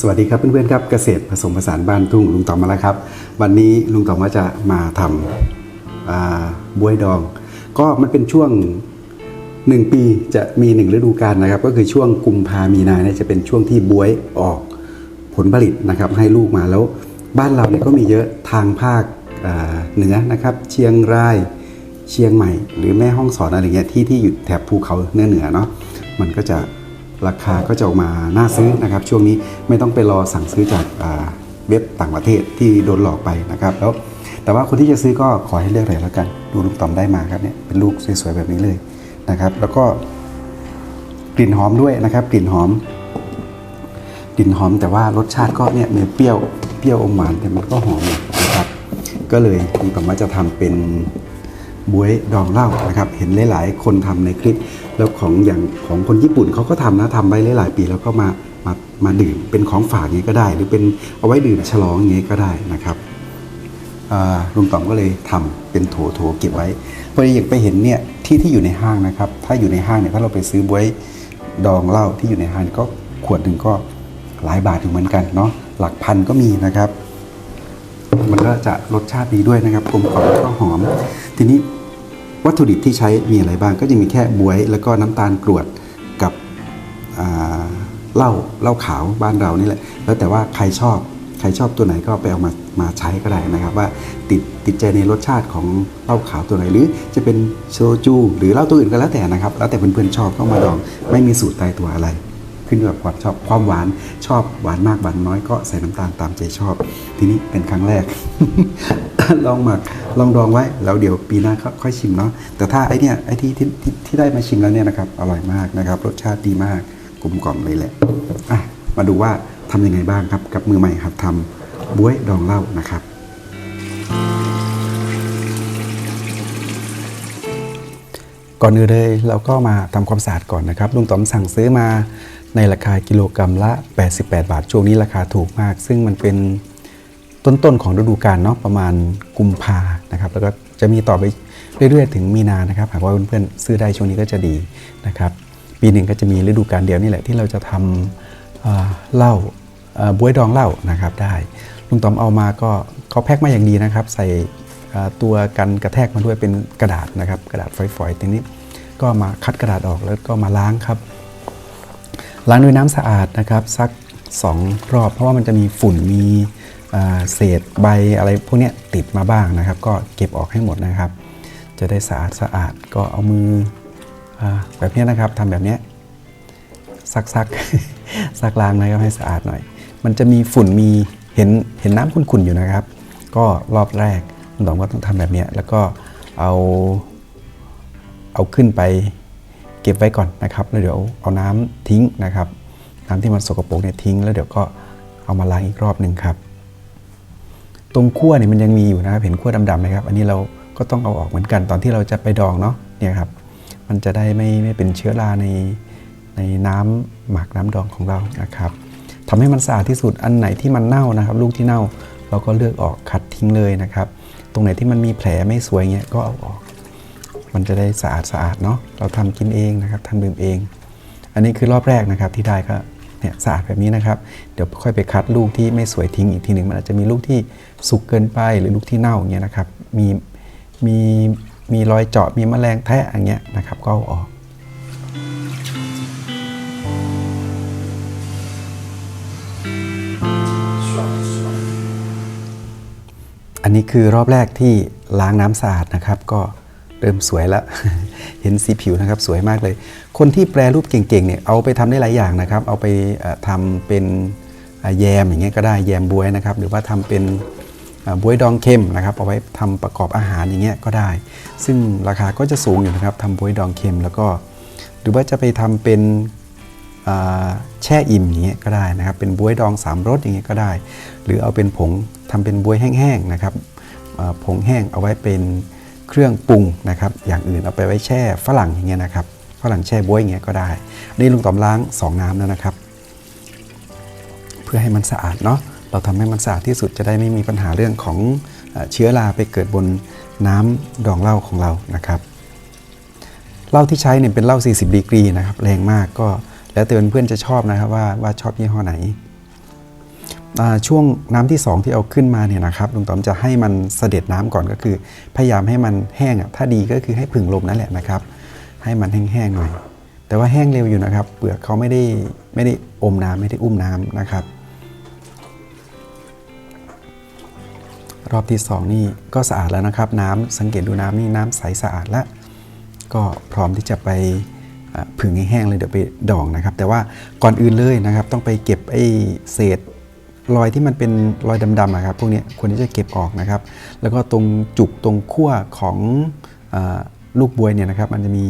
สวัสดีครับเพื่อนๆครับเกษตรผสมผสานบ้านทุ่งลุงต๋อมมาแล้วครับ วันนี้ลุงต๋อมว่าจะมาทำบวยดอง ก็มันเป็นช่วงหนึ่งปีจะมีหนึ่งฤดูกาลนะครับ ก็คือช่วงกุมภามีนาเนี่ยจะเป็นช่วงที่บวยออกผลผลิตนะครับ ให้ลูกมาแล้วบ้านเราเนี่ยก็มีเยอะทางภาคเหนือนะครับ เชียงรายเชียงใหม่ หรือแม่ห้องสอนอะไรเงี้ยที่ที่อยู่แถบภูเขาเหนือเหนือเนาะมันก็จะ ราคาก็จะออกมาน่าซื้อนะครับ ช่วงนี้ไม่ต้องไปรอสั่งซื้อจากเว็บต่างประเทศที่โดนหลอกไปนะครับแล้วแต่ว่าคนที่จะซื้อก็ขอให้เลือกหน่อยแล้วกัน ดูลูกต่อมได้มาครับเนี่ยเป็นลูกสวยๆแบบนี้เลยนะครับ แล้วก็กลิ่นหอมด้วยนะครับ กลิ่นหอม กลิ่นหอมแต่ว่ารสชาติก็เนี่ยมีเปรี้ยวเปรี้ยวอมหวานแต่มันก็หอมนะครับ ก็เลยคุณผมว่าจะทำเป็น บวยดองเหล้านะครับเห็นหลาย ๆ คนทำในคลิป แล้วของอย่างของคนญี่ปุ่นเขาก็ทำนะทำไว้หลาย ๆ ปีแล้วก็มามามาดื่มเป็นของฝากอย่างนี้ก็ได้ หรือเป็นเอาไว้ดื่มฉลองอย่างนี้ก็ได้นะครับลุงต๋อมก็เลยทำเป็นโถโถเก็บไว้พอดีอย่างไปเห็นเนี่ยที่ที่อยู่ในห้างนะครับ ถ้าอยู่ในห้างเนี่ยถ้าเราไปซื้อบวยดองเหล้าที่อยู่ในห้างก็ขวดหนึ่งก็หลายบาทอยู่เหมือนกันเนาะหลักพันก็มีนะครับ มันก็จะรสชาติดีด้วยนะครับกลมกล่อมก็หอม ทีนี้ วัตถุดิบที่ใช้มีอะไรบ้างก็จะมีแค่บวย แล้วก็น้ำตาลกรวดกับเหล้าเหล้าขาวบ้านเรานี่แหละ แล้วแต่ว่าใครชอบใครชอบตัวไหนก็ไปเอามามาใช้ก็ได้นะครับ ว่าติดติดใจในรสชาติของเหล้าขาวตัวไหน หรือจะเป็นโซจู หรือเหล้าตัวอื่นก็แล้วแต่นะครับ แล้วแต่เพื่อนๆชอบก็มาลองไม่มีสูตรตายตัวอะไร ขึ้นอยู่กับความชอบความหวานชอบหวานมากหวานน้อยก็ใส่น้ำตาลตามใจชอบ ทีนี้เป็นครั้งแรก ลองหมักลองดองไว้แล้วเดี๋ยวปีหน้าก็ค่อยชิมเนาะแต่ถ้าไอเนี้ยไอที่ที่ที่ที่ได้มาชิมแล้วเนี่ยนะครับอร่อยมากนะครับ รสชาติดีมากกลมกล่อมเลยแหละอะมาดูว่าทำยังไงบ้างครับ กับมือใหม่ครับทำบ๊วยดองเหล้านะครับก่อนอื่นเลยเราก็มาทำความสะอาดก่อนนะครับลุงต๋อมสั่งซื้อมา ในราคากิโลกรรัมละ 88 บาท ช่วงนี้ราคาถูกมาก ซึ่งมันเป็นต้นๆของฤดูกาลเนาะประมาณกุมภานะครับ แล้วก็จะมีต่อไปเรื่อยๆ ถึงมีนานะครับ หากว่าเพื่อนๆซื้อได้ช่วงนี้ก็จะดีนะครับ ปีหนึ่งก็จะมีฤดูกาลเดียวนี่แหละที่เราจะทำเเหล้าบวยดองเหล้านะครับได้ลุงต๋อมเอามาก็เขาแพ็คมาอย่างดีนะครับ ใส่ตัวกันกระแทกมาด้วยเป็นกระดาษนะครับ กระดาษฝอยๆทีนี้ก็มาคัดกระดาษออกแล้วก็มาล้างครับ ล้างด้วยน้ำสะอาดนะครับสัก 2 รอบ เพราะว่ามันจะมีฝุ่นมีเศษใบอะไรพวกนี้ติดมาบ้างนะครับ ก็เก็บออกให้หมดนะครับ จะได้สะอาดสะอาดก็เอามืออแบบนี้นะครับทำแบบนี้ซักซักซักล้างนะครับให้สะอาดหน่อย มันจะมีฝุ่นมีเห็นเห็นน้ำขุ่นๆอยู่นะครับ ก็รอบแรกคุณต๋อก็ต้องทำแบบนี้แล้วก็เอาเอาขึ้นไป เก็บไว้ก่อนนะครับแล้วเดี๋ยวเอาน้ำทิ้งนะครับ น้ำที่มันสกปรกเนี่ยทิ้ง แล้วเดี๋ยวก็เอามาล้างอีกรอบหนึ่งครับ ตรงขั้วเนี่ยมันยังมีอยู่นะครับเห็นขั้วดำๆไหมครับอันนี้เราก็ต้องเอาออกเหมือนกันตอนที่เราจะไปดองเนาะเนี่ยครับมันจะได้ไม่ไม่เป็นเชื้อราในในน้ำหมักน้ำดองของเรานะครับทำให้มันสะอาดที่สุดอันไหนที่มันเน่านะครับ ลูกที่เน่าเราก็เลือกออกคัดทิ้งเลยนะครับ ตรงไหนที่มันมีแผลไม่สวยเงี้ยก็เอาออก มันจะได้สะอาดสะอาดเนาะเราทำกินเองนะครับทำดื่มเอง อันนี้คือรอบแรกนะครับที่ได้ก็เนี่ยสะอาดแบบนี้นะครับ เดี๋ยวค่อยไปคัดลูกที่ไม่สวยทิ้งอีกทีหนึ่งมันอาจจะมีลูกที่สุกเกินไปหรือลูกที่เน่าอย่างเงี้ยนะครับ มีมีมีรอยเจาะมีแมลงแทะอย่างเงี้ยนะครับ ก็เอาออกอันนี้คือรอบแรกที่ล้างน้ำสะอาดนะครับ ก็ เริ่มสวยแล้วเห็นสีผิวนะครับสวยมากเลย คนที่แปรรูปเก่งๆเนี่ยเอาไปทำได้หลายอย่างนะครับ เอาไปเอ่อทำเป็นแยมอย่างเงี้ยก็ได้แยมบวยนะครับ หรือว่าทำเป็นบวยดองเค็มนะครับเอาไว้ทำประกอบอาหารอย่างเงี้ยก็ได้ ซึ่งราคาก็จะสูงอยู่นะครับทำบวยดองเค็มแล้วก็ หรือว่าจะไปทำเป็นแช่อิ่มอย่างเงี้ยก็ได้นะครับ เป็นบวยดองสามรสอย่างเงี้ยก็ได้ หรือเอาเป็นผงทำเป็นบวยแห้งๆนะครับผงแห้งเอาไว้เป็น เครื่องปรุงนะครับ อย่างอื่นเอาไปไว้แช่ฝรั่งอย่างเงี้ยนะครับฝรั่งแช่บ๊วยอย่างเงี้ยก็ได้นี่ลุงต๋อมล้างสองน้ำแล้วนะครับ เพื่อให้มันสะอาดเนาะเราทำให้มันสะอาดที่สุดจะได้ไม่มีปัญหาเรื่องของเชื้อราไปเกิดบนน้ำดองเหล้าของเรานะครับเหล้าที่ใช้เนี่ยเป็นเหล้า40ดีกรีนะครับแรงมากก็แล้วแต่เพื่อนๆจะชอบนะครับว่าว่าชอบยี่ห้อไหน ช่วงน้ำที่สองที่เอาขึ้นมาเนี่ยนะครับลุงต๋อมจะให้มันเสด็จน้ำก่อนก็คือ พยายามให้มันแห้งอะถ้าดีก็คือให้ผึ่งลมนั่นแหละนะครับ ให้มันแห้งๆหน่อย แต่ว่าแห้งเร็วอยู่นะครับเปลือกเขาไม่ได้ไม่ได้อมน้ำไม่ได้อุ้มน้ำนะครับ รอบที่สองนี่ก็สะอาดแล้วนะครับ น้ำสังเกตดูน้ำนี่น้ำใสสะอาดแล้วก็พร้อมที่จะไปผึ่งให้แห้งเลยเดี๋ยวไปดองนะครับ แต่ว่าก่อนอื่นเลยนะครับ ต้องไปเก็บไอ้เศษ รอยที่มันเป็นรอยดำๆอะครับพวกนี้ควรที่จะเก็บออกนะครับ แล้วก็ตรงจุกตรงขั้วของอลูกบวยเนี่ยนะครับ มันจะมี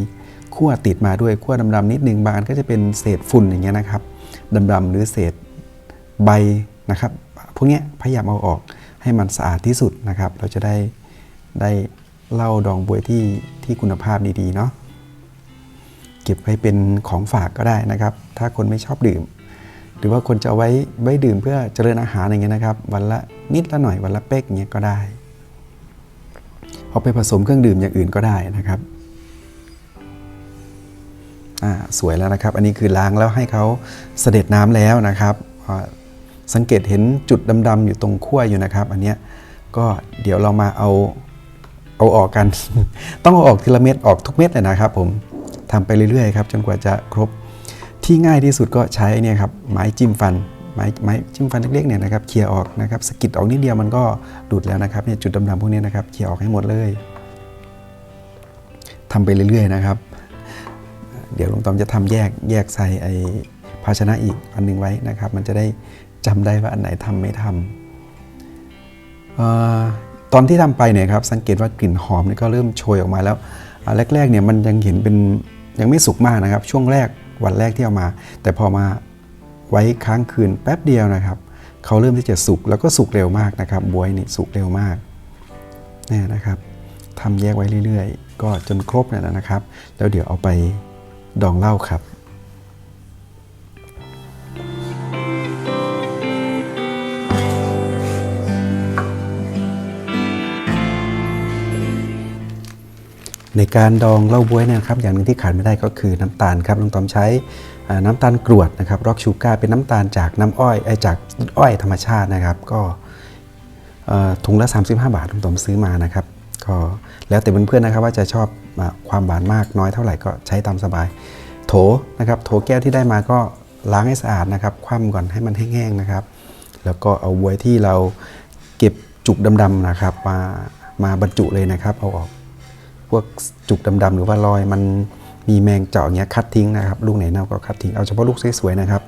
ขั้วติดมาด้วยขั้วดำๆนิดนึงบางอันก็จะเป็นเศษฝุ่นอย่างเงี้ยนะครับดำๆหรือเศษใบนะครับ พวกนี้พยายามเอาออกให้มันสะอาดที่สุดนะครับ เราจะได้ได้เหล้าดองบวยที่ที่คุณภาพดีๆเนาะเก็บไว้เป็นของฝากก็ได้นะครับ ถ้าคนไม่ชอบดื่ม หรือว่าคนจะเอาไว้ไว้ดื่มเพื่อเจริญอาหารอย่างเงี้ยนะครับ วันละนิดละหน่อยวันละเป๊กเงี้ยก็ได้เอาไปผสมเครื่องดื่มอย่างอื่นก็ได้นะครับสวยแล้วนะครับ อันนี้คือล้างแล้วให้เขาเสด็จน้ำแล้วนะครับสังเกตเห็นจุดดำๆอยู่ตรงขั้วอยู่นะครับ อันเนี้ยก็เดี๋ยวเรามาเอาเอาออกกัน ต้องเอาออกทีละเม็ดออกทุกเม็ดเลยนะครับ ผมทำไปเรื่อยๆครับจนกว่าจะครบ ที่ง่ายที่สุดก็ใช้เนี่ยครับไม้จิ้มฟันไม้ไม้จิ้มฟันเล็กๆเนี่ยนะครับเคลียร์ออกนะครับสกิดออกนิดเดียวมันก็ดูดแล้วนะครับเนี่ยจุดดำๆพวกนี้นะครับเคลียร์ออกให้หมดเลยทำไปเรื่อยๆนะครับ เดี๋ยวลุงตอมจะทำแยกแยกใส่ไอภาชนะอีกอันหนึงไว้นะครับ มันจะได้จำได้ว่าอันไหนทำไม่ทำเอ่อตอนที่ทำไปเนี่ยครับสังเกตว่ากลิ่นหอมนี่ก็เริ่มโชยออกมาแล้วแรกๆเนี่ยมันยังเห็นเป็นยังไม่สุกมากนะครับ ช่วงแรก วันแรกที่เอามา แต่พอมาไว้ค้างคืนแป๊บเดียวนะครับเขาเริ่มที่จะสุกแล้วก็สุกเร็วมากนะครับบวยนี่สุกเร็วมากเนี่ยนะครับทำแยกไว้เรื่อย ๆ ก็จนครบเนี่ยนะครับ แล้วเดี๋ยวเอาไปดองเหล้าครับ ในการดองเหล้าบ๊วยเนี่ยนะครับ อย่างหนึ่งที่ขาดไม่ได้ก็คือน้ำตาลครับลุงตอมใช้น้ำตาลกรวดนะครับร็อกชูการ์เป็นน้ำตาลจากน้ำอ้อยไอจากอ้อยธรรมชาตินะครับ ก็ถุงละ 35 บาทลุงตอมซื้อมานะครับก็แล้วแต่เพื่อนๆนะครับว่าจะชอบความหวานมากน้อยเท่าไหร่ก็ใช้ตามสบาย โถนะครับ โถแก้วที่ได้มาก็ล้างให้สะอาดนะครับ คว่ำก่อนให้มันแห้งๆนะครับ แล้วก็เอาบวยที่เราเก็บจุกดำๆนะครับ มามาบรรจุเลยนะครับเอาออก วกจุกดำๆหรือว่ารอยมันมีแมงเจาะเงี้ยคัดทิ้งนะครับ ลูกไหนเน่าก็คัดทิ้งเอาเฉพาะลูกสวยๆนะครับ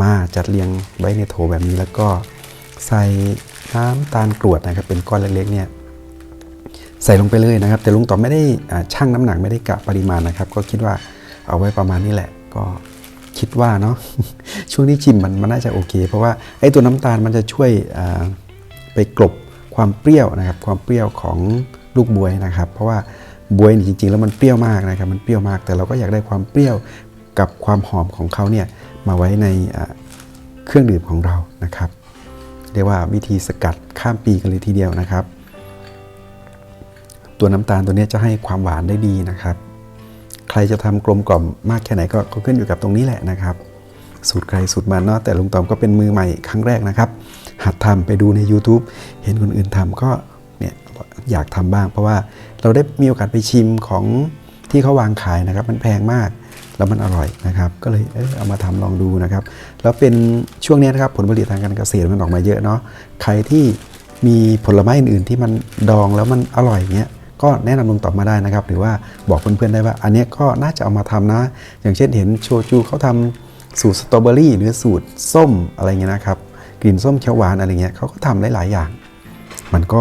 มาจัดเรียงไว้ในโถแบบนี้แล้วก็ใส่น้ำตาลกรวดนะครับ เป็นก้อนเล็กๆเนี่ยใส่ลงไปเลยนะครับ แต่ลุงต่อไม่ได้อ่าชั่งน้ำหนักไม่ได้กะปริมาณนะครับ ก็คิดว่าเอาไว้ประมาณนี้แหละ ก็คิดว่าเนาะช่วงที่ชิมมันมันน่าจะโอเค เพราะว่าไอ้ตัวน้ำตาลมันจะช่วยไปกลบความเปรี้ยวนะครับ ความเปรี้ยวของลูกบวยนะครับ เพราะว่า บวยจริงๆ แล้วมันเปรี้ยวมากนะครับมันเปรี้ยวมาก แต่เราก็อยากได้ความเปรี้ยวกับความหอมของเขาเนี่ยมาไว้ในเครื่องดื่มของเรานะครับ เรียกว่าวิธีสกัดข้ามปีกันเลยทีเดียวนะครับ ตัวน้ำตาลตัวนี้จะให้ความหวานได้ดีนะครับ ใครจะทำกลมกล่อมมากแค่ไหนก็ขึ้นอยู่กับตรงนี้แหละนะครับ สูตรใครสูตรมันเนาะแต่ลุงตอมก็เป็นมือใหม่ครั้งแรกนะครับ หัดทำไปดูใน YouTube เห็นคนอื่นทำก็ อยากทำบ้าง เพราะว่าเราได้มีโอกาสไปชิมของที่เขาวางขายนะครับ มันแพงมากแล้วมันอร่อยนะครับ ก็เลยเออเอามาทำลองดูนะครับ แล้วเป็นช่วงนี้นะครับผลผลิตทางการเกษตรมันออกมาเยอะเนาะใครที่มีผลไม้อื่นๆที่มันดองแล้วมันอร่อยเงี้ยก็แนะนำลงตอบมาได้นะครับ หรือว่าบอกเพื่อนๆได้ว่า อันนี้ก็น่าจะเอามาทำนะ อย่างเช่นเห็นโชจูเขาทำสูตรสตรอเบอรี่หรือสูตรส้มอะไรเงี้ยนะครับ กลิ่นส้มเขียวหวานอะไรเงี้ยเขาก็ทำได้หลายอย่าง มันก็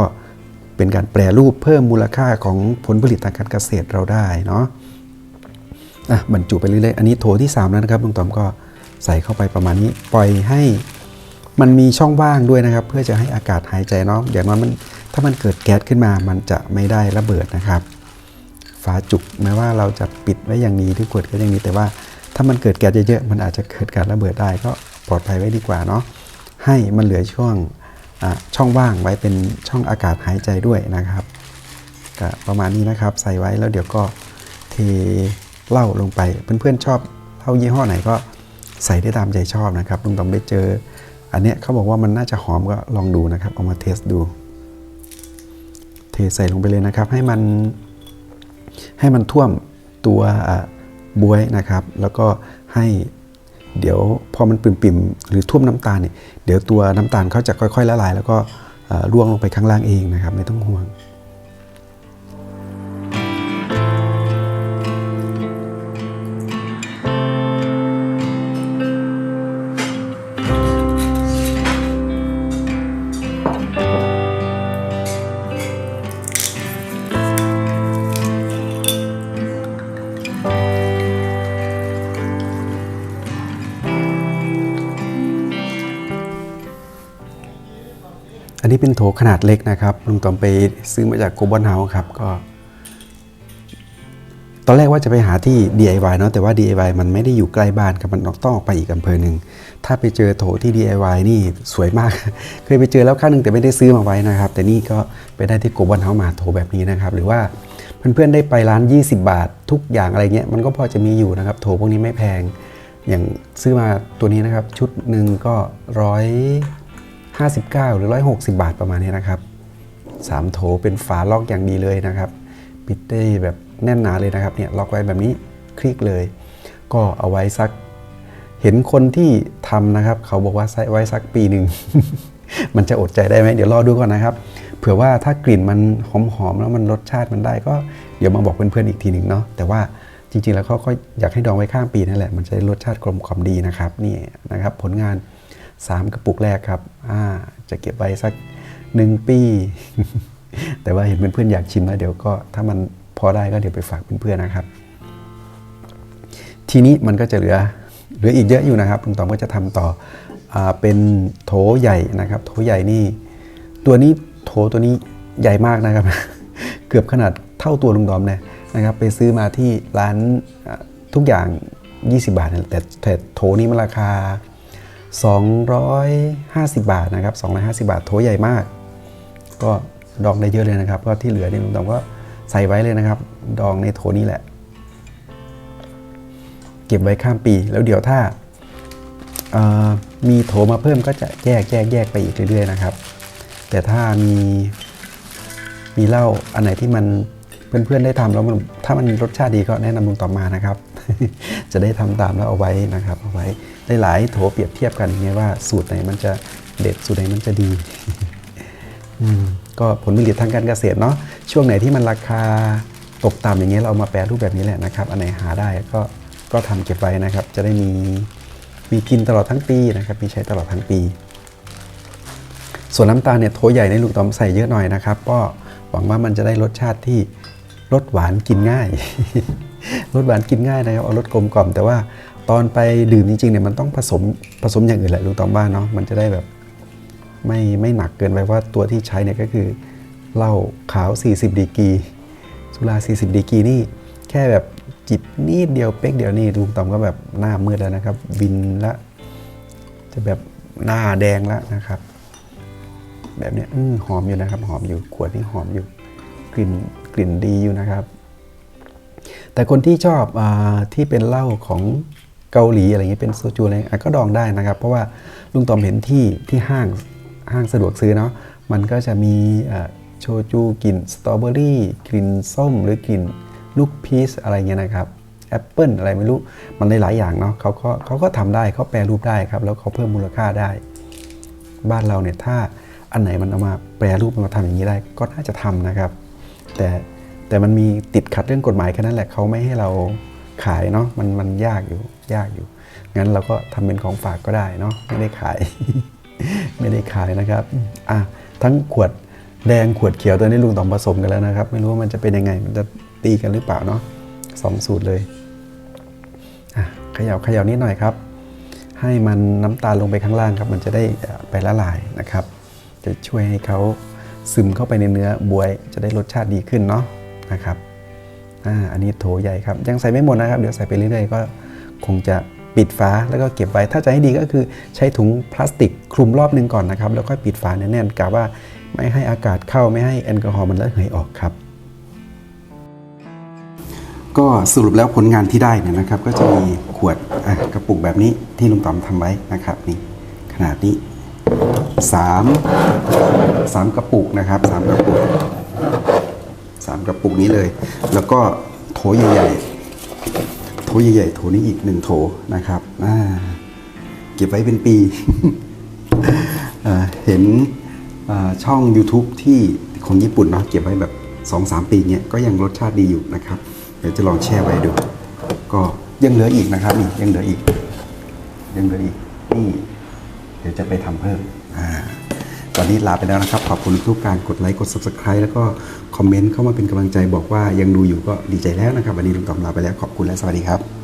เป็นการแปรรูปเพิ่มมูลค่าของผลผลิตทางการเกษตรเราได้เนาะอะบรรจุไปเรื่อยๆ อันนี้โถที่ 3 แล้วนะครับลุงต๋อมก็ใส่เข้าไปประมาณนี้ปล่อยให้มันมีช่องว่างด้วยนะครับ เพื่อจะให้อากาศหายใจเนาะอย่างน้อยมันถ้ามันเกิดแก๊สขึ้นมามันจะไม่ได้ระเบิดนะครับฝาจุกแม้ว่าเราจะปิดไว้อย่างนี้ที่ขวดก็ยังมีแต่ว่าถ้ามันเกิดแก๊สเยอะๆมันอาจจะเกิดการระเบิดได้ก็ปลอดภัยไว้ดีกว่าเนาะให้มันเหลือช่วง ช่องว่างไว้เป็นช่องอากาศหายใจด้วยนะครับก็ประมาณนี้นะครับใส่ไว้แล้วเดี๋ยวก็เทเหล้าลงไปเพื่อนๆชอบเหล้ายี่ห้อไหนก็ใส่ได้ตามใจชอบนะครับลุงต๋อมไปเจอ อันเนี้ยเขาบอกว่ามันน่าจะหอมก็ลองดูนะครับเอามาเทสดู เทใส่ลงไปเลยนะครับ ให้มันให้มันท่วมตัวบวยนะครับ แล้วก็ให้ เดี๋ยวพอมันปิ่มๆหรือท่วมน้ำตาลเนี่ยเดี๋ยวตัวน้ำตาลเขาจะค่อยๆละลาย แล้วก็ร่วงลงไปข้างล่างเองนะครับไม่ต้องห่วง นี้เป็นโถขนาดเล็กนะครับลุงต๋อมไปซื้อมาจากโกบอนเฮาส์ครับก็ ตอนแรกว่าจะไปหาที่ DIY เนาะแต่ว่า DIY มันไม่ได้อยู่ใกล้บ้านครับมันต้องออกไปอีกอำเภอหนึ่งถ้าไปเจอโถที่ DIY นี่สวยมาก เคยไปเจอแล้วครั้งหนึ่งแต่ไม่ได้ซื้อมาไว้นะครับ แต่นี่ก็ไปได้ที่โกบอนเฮาส์มาโถแบบนี้นะครับ หรือว่าเพื่อนๆได้ไปร้าน 20 บาท ทุกอย่างอะไรเงี้ยมันก็พอจะมีอยู่นะครับโถพวกนี้ไม่แพง อย่างซื้อมาตัวนี้นะครับ ชุดหนึ่งก็ร้อย 59 หรือ 160 บาทประมาณนี้นะครับ3โถเป็นฝาล็อกอย่างดีเลยนะครับ ปิดได้แบบแน่นหนาเลยนะครับเนี่ยล็อกไว้แบบนี้คลิกเลย ก็เอาไว้สัก เห็นคนที่ทำนะครับ เขาบอกว่าใส่ไว้สักปีหนึ่งมันจะอดใจได้ไหมเดี๋ยวรอดูก่อนนะครับ เผื่อว่าถ้ากลิ่นมันหอมๆแล้วมันรสชาติมันได้ก็เดี๋ยวมาบอกเพื่อนๆอีกทีหนึ่งเนาะแต่ว่าจริงๆแล้วเขาก็อยากให้ดองไว้ข้ามปีนั่นแหละมันจะได้รสชาติกลมกล่อมดีนะครับนี่นะครับผลงาน 3 กระปุกแรกครับจะเก็บไว้สัก 1 ปี แต่ว่าเห็นเพื่อนๆอยากชิมแล้วเดี๋ยวก็ถ้ามันพอได้ก็เดี๋ยวไปฝากเพื่อนๆนะครับ ทีนี้มันก็จะเหลือเหลืออีกเยอะอยู่นะครับลุงต๋อมก็จะทำต่ออเป็นโถใหญ่นะครับ โถใหญ่นี่ ตัวนี้โถตัวนี้ใหญ่มากนะครับ เกือบขนาดเท่าตัวลุงต๋อมเลยนะครับ ไปซื้อมาที่ร้านทุกอย่าง 20 บาทนั่นแหละแต่แต่โถนี้มันราคา 250 บาทนะครับ250 บาทโถใหญ่มาก ก็ดองได้เยอะเลยนะครับ ก็ที่เหลือนี่ลุงตอมก็ใส่ไว้เลยนะครับ ดองในโถนี้แหละ เก็บไว้ข้ามปีแล้วเดี๋ยวถ้ามีโถมาเพิ่มก็จะแยกแยกแยกไปอีกเรื่อยๆนะครับ แต่ถ้ามีมีเหล้าอันไหนที่มันเพื่อนๆได้ทำแล้วมันถ้ามันรสชาติดีก็แนะนำลุงต่อมานะครับ จะได้ทำตามแล้วเอาไว้นะครับเอาไว้ หลายโถเปรียบเทียบกันไงว่าสูตรไหนมันจะเด็ดสูตรไหนมันจะดีอืมก็ผลผลิตทางการเกษตรเนาะช่วงไหนที่มันราคาตกต่ำอย่างเงี้ยเราเอามาแปรรูปแบบนี้แหละนะครับ อันไหนหาได้ก็ก็ทำเก็บไว้นะครับ จะได้มีมีกินตลอดทั้งปีนะครับมีใช้ตลอดทั้งปี ส่วนน้ำตาลเนี่ยโถใหญ่ในลูกตอมใส่เยอะหน่อยนะครับ ก็หวังว่ามันจะได้รสชาติที่รสหวานกินง่ายรสหวานกินง่ายนะครับเอารสกลมกล่อมแต่ว่า ตอนไปดื่มจริงๆเนี่ยมันต้องผสมผสมอย่างอื่นแหละลูกต๋อมบ้านเนาะมันจะได้แบบไม่ไม่หนักเกินไปว่าตัวที่ใช้เนี่ยก็คือเหล้าขาว 40 ดีกีสุรา 40 ดีกีนี่แค่แบบจิบนิดเดียวเป๊กเดียวนี่ลุงตอมก็แบบหน้ามืดแล้วนะครับบินละ จะแบบหน้าแดงแล้วนะครับ แบบเนี้ยอื้อหอมอยู่นะครับ หอมอยู่ขวดนี่หอมอยู่ กลิ่นกลิ่นดีอยู่นะครับ แต่คนที่ชอบอที่เป็นเหล้าของ เกาหลีอะไรเงี้ยเป็นโซจูอะไรก็ดองได้นะครับ เพราะว่าลุงตอมเห็นที่ที่ห้างห้างสะดวกซื้อเนาะมันก็จะมีโชจูกลิ่นสตรอเบอรี่กลิ่นส้ม หรือกลิ่นลูกพีชอะไรเงี้ยนะครับแอปเปิลอะไรไม่รู้มันหลายๆอย่างเนาะเขาก็เขาก็ทำได้เขาแปรรูปได้ครับ แล้วเขาเพิ่มมูลค่าได้ บ้านเราเนี่ยถ้าอันไหนมันเอามาแปรรูปมาทำอย่างนี้ได้ก็น่าจะทำนะครับ แต่แต่มันมีติดขัดเรื่องกฎหมายแค่นั้นแหละเขาไม่ให้เราขายเนาะมันมันยากอยู่ ยากอยู่ งั้นเราก็ทำเป็นของฝากก็ได้เนาะไม่ได้ขาย ไม่ได้ขายนะครับอะทั้งขวดแดงขวดเขียวตัวนี้ลุงต้องผสมกันแล้วนะครับ ไม่รู้ว่ามันจะเป็นยังไง มันจะตีกันหรือเปล่าเนาะสองสูตรเลยอะเขย่าเขย่านิดหน่อยครับ ให้มันน้ำตาลลงไปข้างล่างครับ มันจะได้ไปละลายนะครับ จะช่วยให้เขาซึมเข้าไปในเนื้อบวย จะได้รสชาติดีขึ้นเนาะนะครับอ่าอันนี้โถใหญ่ครับ ยังใส่ไม่หมดนะครับ เดี๋ยวใส่ไปเรื่อยๆก็ คงจะปิดฝาแล้วก็เก็บไว้ ถ้าจะให้ดีก็คือใช้ถุงพลาสติกคลุมรอบหนึงก่อนนะครับ แล้วก็ปิดฝาแน่นๆกะว่าไม่ให้อากาศเข้าไม่ให้แอลกอฮอล์มันระเหยออกครับ ก็สรุปแล้วผลงานที่ได้เนี่ยนะครับ ก็จะมีขวดกระปุกแบบนี้ที่ลุงต๋อมทำไว้นะครับนี่ขนาดนี้สามสามกระปุกนะครับสามกระปุกสามกระปุกนี้เลย แล้วก็โถใหญ่ๆ ใหญ่ๆโถนี้อีกหนึ่งโถนะครับอ่าเก็บไว้เป็นปี เห็นช่อง YouTube ที่ของญี่ปุ่นเนาะเก็บไว้แบบ2-3ปีเนี่ยก็ยังรสชาติดีอยู่นะครับ เดี๋ยวจะลองแช่ไว้ดู ก็ยังเหลืออีกนะครับนี่ยังเหลืออีก ยังเหลืออีกนี่เดี๋ยวจะไปทำเพิ่มอ่าตอนนี้ลาไปแล้วนะครับ ขอบคุณทุกการกดไลค์กด Subscribe แล้วก็ คอมเมนต์เข้ามาเป็นกำลังใจบอกว่ายังดูอยู่ก็ดีใจแล้วนะครับ วันนี้ลุงตอมลาไปแล้วขอบคุณและสวัสดีครับ